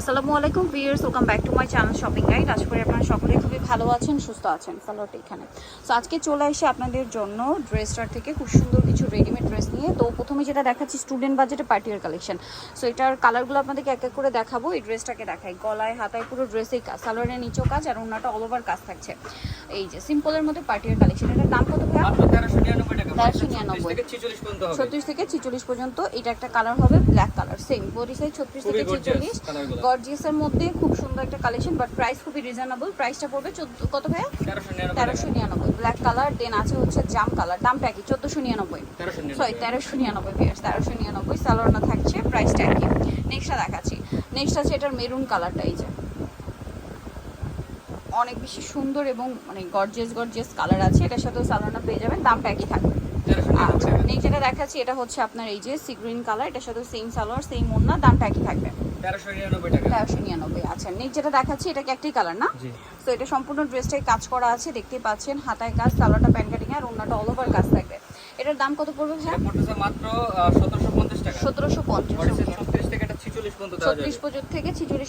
আসসালামু আলাইকুম viewers welcome back to my channel shopping guide আশা করি আপনারা সকলে খুবই ভালো আছেন, সুস্থ আছেন সালোয়ারটা এখানে। সো আজকে চলে এসে আপনাদের জন্য ড্রেসটার থেকে খুব সুন্দর কিছু রেডিমেড ড্রেস নিয়ে। তো প্রথমে যেটা দেখাচ্ছি স্টুডেন্ট বাজেটে পার্টিয়ার কালেকশন সো এটার কালারগুলো আপনাদেরকে এক এক করে দেখাবো। এই ড্রেসটাকে দেখাই। গলায় হাতায় পুরো ড্রেসেই কাজ। সালোয়ারের নিচেও কাজ আর ওনাটা অল ওভার কাজ থাকছে। এই যে সিম্পলের মধ্যে পার্টিয়ার কালেকশন এটার দাম কত ভাইয়া? মাত্র 1399 টাকা। 1399 থেকে 46 পর্যন্ত হবে। ছত্রিশ থেকে ছিচল্লিশ পর্যন্ত। এটা একটা কালার হবে black colour same body size ছত্রিশ থেকে ছিচল্লিশ। গর্জিয়াসের মধ্যে খুব সুন্দর একটা কালেকশন বাট প্রাইস খুবই রিজনেবল প্রাইসটা পড়বে কত ভাইয়া? তেরোশো নিরানব্বই ব্ল্যাক কালার দেন আছে হচ্ছে জাম কালার দামটা কি চোদ্দোশো নিরানব্বই। সরি 1399 তেরোশো নিরানব্বই পিয়ার্স তেরোশো নিরানব্বই থাকছে প্রাইসটা একই নেক্সটটা দেখাচ্ছি। নেক্সট আছে এটার মেরুন কালারটা এই যে। অনেক বেশি সুন্দর এবং মানে গর্জিয়াস গর্জিয়াস কালার আছে। এটার সাথেও সালোয়ারনা পেয়ে যাবেন দামটা একই থাকবে। আচ্ছা নেক্সট যেটা দেখাচ্ছি এটা হচ্ছে আপনার এই যে সি গ্রিন কালার এটার সাথে সেম সালোয়ার সেম ওড়না দামটা একই থাকবে। 1399 টাকা তেরোশো নিরানব্বই আচ্ছা। নেক্সট যেটা দেখাচ্ছি এটা একটাই কালার না? তো এটা সম্পূর্ণ ড্রেসটাই কাজ করা আছে দেখতেই পাচ্ছেন। হাতায় কাজ সালোয়ারটা প্যান কাটিং আর ওড়নাটা অল ওভার কাজ থাকবে। এটার দাম কত পড়বে ভাই মাত্র 1750 টাকা। সতেরোশো পঞ্চাশ বডি সাইজ 36 থেকে এটা 46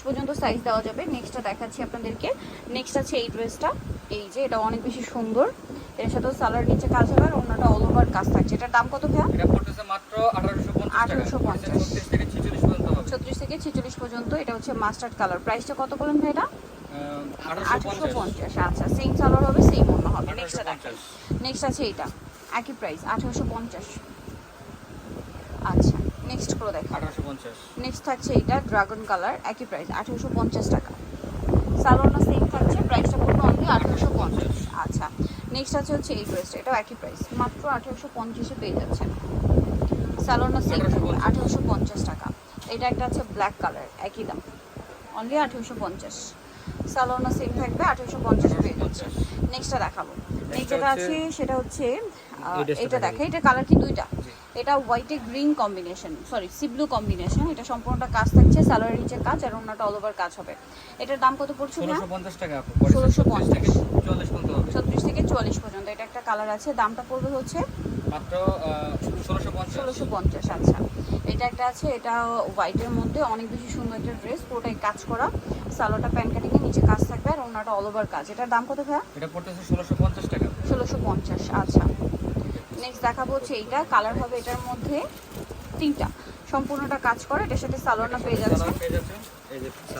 পর্যন্ত থেকে সাইজ দেওয়া যাবে। নেক্সটটা দেখাচ্ছি আপনাদেরকে। নেক্সট আছে এই ড্রেসটা এই যে এটা অনেক বেশি সুন্দর। এর সাথেও সালোয়ার নিচে কাজ হবে আর অল ওভার কাজ থাকছে। এটার দাম কত এটা পড়তেছে মাত্র 1850 টাকা। 1850 বডি সাইজ 36 থেকে 46 পর্যন্ত। হবে ছত্রিশ থেকে ছিচল্লিশ পর্যন্ত এটা হচ্ছে মাস্টার্ড কালার প্রাইসটা কত বলেন ভাই এটা আঠারোশো 1850 পঞ্চাশ। আচ্ছা সেম সালোয়ার হবে সেম অন্য হবে। নেক্সট 1850 নেক্সট আছে এটা একই প্রাইস আঠারোশো পঞ্চাশ। আচ্ছা নেক্সট করে দেখা 1850 নেক্সট থাকছে এটা ড্রাগন কালার একই প্রাইস আঠারোশো পঞ্চাশ টাকা। সালোয়ারটা সেম থাকছে প্রাইসটা পড়বে অনলি আঠারোশো পঞ্চাশ। আচ্ছা নেক্সট আছে হচ্ছে এই ড্রেসটা এটাও একই প্রাইস মাত্র আঠারোশো পঞ্চাশে পেয়ে যাচ্ছেন। সালোয়ারটা সেম থাকবে 1850 আঠারোশো পঞ্চাশ টাকা। এটা একটা আছে ব্ল্যাক কালার একই দাম। অনলি আঠেরোশো পঞ্চাশ। সালোয়ারটা সেম থাকবে আঠেরোশো পঞ্চাশ পেয়ে যাচ্ছেন নেক্সটটা দেখাবো। নেক্সট যেটা আছে সেটা হচ্ছে এটা। দেখে এটা কালার কি? দুইটা। এটা হোয়াইটে green combination sorry sea blue combination এটা সম্পূর্ণটা কাজ থাকছে সালোয়ারের নিচে কাজ আর অন্যটা অল ওভার কাজ হবে। এটার দাম কত পড়ছে না 1650 টাকা আপু বডি সাইজ 36 থেকে 44 পর্যন্ত হবে। ছত্রিশ থেকে চুয়াল্লিশ পর্যন্ত। এটা একটা কালার আছে। দামটা পড়বে হচ্ছে মাত্র ষোলোশো পঞ্চাশ। আচ্ছা। এটা একটা আছে এটা হোয়াইটের মধ্যে অনেক বেশি সুন্দর একটা ড্রেস পুরোটাই কাজ করা। সালোয়ারটা প্যান্ট কাটিংয়ে নিচে কাজ থাকবে আর অন্যটা অল ওভার কাজ। এটার দাম কত ভাইয়া? এটা পড়তেছে 1650 টাকা। ষোলোশো পঞ্চাশ আচ্ছা। নেক্সট দেখাবো হচ্ছে এইটা কালার হবে এটার মধ্যে তিনটা। সম্পূর্ণটা কাজ করা এটার সাথে সালোয়ারটা পেয়ে যাচ্ছে।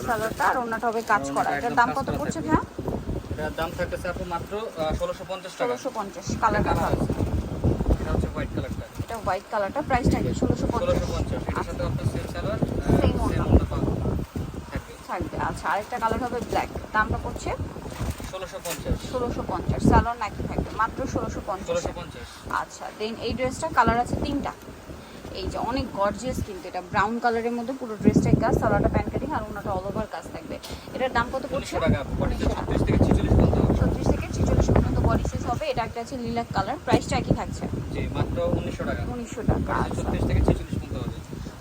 সালোয়ারটা। আর অন্যটা হবে কাজ করা। এটার দাম কত পড়ছে। ভাইয়া? এটার দাম থাকতেছে আপু মাত্র ষোলোশো পঞ্চাশ ষোলোশো পঞ্চাশ কালারটা ভালো। হোয়াইট কালারটা? এটা হোয়াইট কালারটা প্রাইসটা কি ষোলোশো পঞ্চাশ। ষোলোশো পঞ্চাশ এটার সাথে আপনার সেম সালোয়ার সেম ওড়না। ওড়না থাকবে। থাকবে আচ্ছা আরেকটা কালার হবে ব্ল্যাক দামটা পড়ছে? ষোলোশো পঞ্চাশ। ষোলোশো পঞ্চাশ সালোয়ার নাকি থাকবে মাত্র ষোলোশো পঞ্চাশ। ষোলোশো পঞ্চাশ। আচ্ছা দেন এই ড্রেসটা কালার আছে তিনটা। এই যে অনেক গর্জিয়াস কিন্তু এটা ব্রাউন কালারের মধ্যে পুরো ড্রেসটাই কাজ সালোয়ারটা প্যান্ট কাটিং আর ওনাটা অল ওভার কাজ থাকবে। এটার দাম কত পড়ছে? উনিশশো টাকা বডি 1900 টাকা। ছত্রিশ থেকে ছিচল্লিশ পর্যন্ত হবে। ছত্রিশ থেকে ছেচল্লিশ পর্যন্ত বডি সাইজ হবে এটা একটা আছে লিলাক কালার প্রাইসটা একই থাকছে। জি মাত্র উনিশশো টাকা। উনিশশো টাকা বডি আচ্ছা। ছত্রিশ থেকে ছিচল্লিশ পর্যন্ত হবে।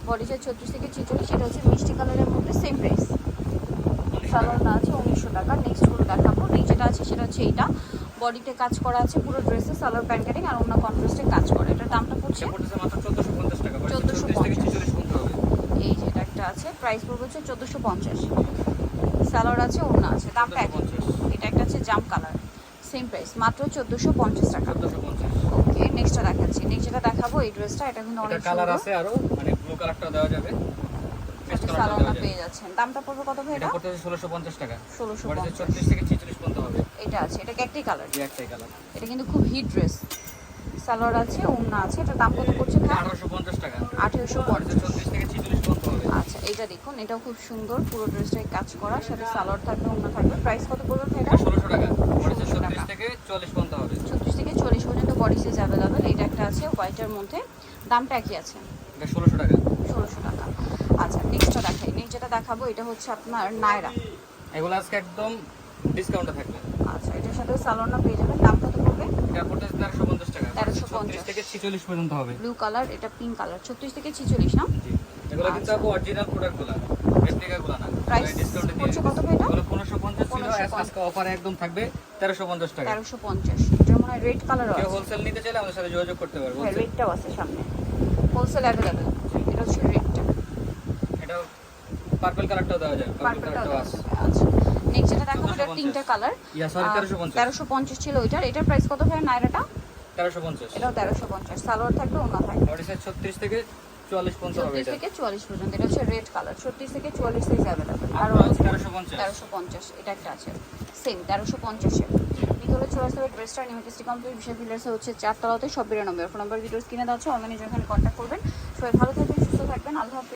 বডি সাইজ ছত্রিশ থেকে ছেচল্লিশ এটা হচ্ছে মিষ্টি কালারের মধ্যে সেম প্রাইস উনিশশো সালোয়ার টাকা না আছে উনিশশো টাকা। নেক্সটগুলো দেখাবো যেটা আছে সেটা হচ্ছে এইটা। বডিতে কাজ করা আছে পুরো ড্রেসে সালোয়ার প্যান্ট কাটিং আর অন্য কন্ট্রাস্টে কাজ করা। এটার দামটা পড়ছে? এটা মাত্র চোদ্দোশো পঞ্চাশ টাকা। 1450 থেকে ছিচল্লিশ পর্যন্ত হবে। এই যে এটা একটা আছে প্রাইস পড়বে হচ্ছে চোদ্দোশো পঞ্চাশ। সালোয়ার আছে অন্য আছে দামটা একই। পঞ্চাশ। এটা একটা আছে জাম কালার সেম প্রাইস মাত্র চোদ্দোশো পঞ্চাশ টাকা। চোদ্দোশো পঞ্চাশ। ওকে নেক্সটটা দেখাচ্ছি। নেক্সট যেটা দেখাবো এই ড্রেসটা এটা কিন্তু অনেক কালার আছে আরও মানে ব্লু কালারটা দেওয়া যাবে। দেওয়া যাবে। পেয়ে যাচ্ছেন। দামটা পড়বে কত ভাই এটা ষোলোশো পঞ্চাশ টাকা। ষোলোশো বডি পঞ্চাশ। ছত্রিশ থেকে ছিচল্লিশ পর্যন্ত হবে। এটা আছে এটা একটাই কালার একটাই কালার এটা কিন্তু খুব হিট ড্রেস সালোয়ার আছে ওড়না আছে এটা দাম কত পড়ছে ভাই? আঠারোশো পঞ্চাশ টাকা। আঠেরোশো বডি পঞ্চাশ ছত্রিশ থেকে আচ্ছা এইটা দেখুন এটাও খুব সুন্দর পুরো ড্রেসটাই কাজ করা সাথে সালোয়ার থাকবে ওড়না থাকবে। প্রাইস কত পড়বে এটা ষোলোশো টাকা। বডি 1600 ছত্রিশ থেকে চল্লিশ পর্যন্ত হবে। ছত্রিশ থেকে চল্লিশ পর্যন্ত বডি সাইজ এটা একটা আছে হোয়াইটের মধ্যে। দামটা একই আছে। এটা টাকা। ষোলোশো টাকা। আচ্ছা নেক্সটটা দেখাই। নেক্সট যেটা দেখাবো এটা হচ্ছে আপনার নায়রা। এগুলো আজকে একদম ডিসকাউন্টে থাকবে। আচ্ছা এটার সাথে সালোয়ারটা পেয়ে যাবেন। দাম কত পড়বে? এটা টাকা। 1350 থেকে পর্যন্ত হবে। ব্লু কালার এটা পিঙ্ক কালার ছত্রিশ থেকে ছিচল্লিশ না? জি। এগুলো কিন্তু আপু অরিজিনাল প্রোডাক্টগুলো রেপ্লিকাগুলো না। Price ডিসকাউন্টে দিয়ে কত ভাই এটা? এগুলো পনেরোশো পঞ্চাশ ছিল। 1550 আজকে অফারে একদম থাকবে তেরোশো পঞ্চাশ টাকা। তেরোশো পঞ্চাশ। এটার মনে হয় রেড কালারও কেউ আছে। হোলসেল নিতে চাইলে আমাদের সাথে যোগাযোগ করতে পারব হ্যাঁ রেডটাও আছে সামনে। হোলসেল অ্যাভেলেবেল এটা হচ্ছে রেডটা এটা পার্পল কালারটাও দেওয়া যায় পার্পল কালারটাও আছে। আচ্ছা। নেক্সট যেটা দেখাবো এটা তিনটা কালার ইয়া সরি তেরোশো পঞ্চাশ। তেরোশো পঞ্চাশ ছিল ওইটার। এটার প্রাইস কত ভাই নাইরাটা? তেরোশো পঞ্চাশ। এটাও তেরোশো পঞ্চাশ। সালোয়ার থাকবে ওনা থাকবে বডি সাইজ ছত্রিশ থেকে চুয়াল্লিশ পর্যন্ত হবে এটা। থেকে চুয়াল্লিশ পর্যন্ত। এটা হচ্ছে রেড কালার ছত্রিশ থেকে সাইজ আর এটা একটা আছে। সেম তেরোশো পঞ্চাশে। ভিতরে চলে আসতে হবে ড্রেসটা নিউটিসটি কমপ্লিট বিশাল ভিলার্সে হচ্ছে চারতলাতে সব বিরানব্বই ফোন নাম্বার ভিডিও কিনে দেওয়া আছে। অনলাইনে যখন কন্ট্যাক্ট করবেন। সবাই ভালো থাকবেন সুস্থ থাকবেন। আল্লাহ।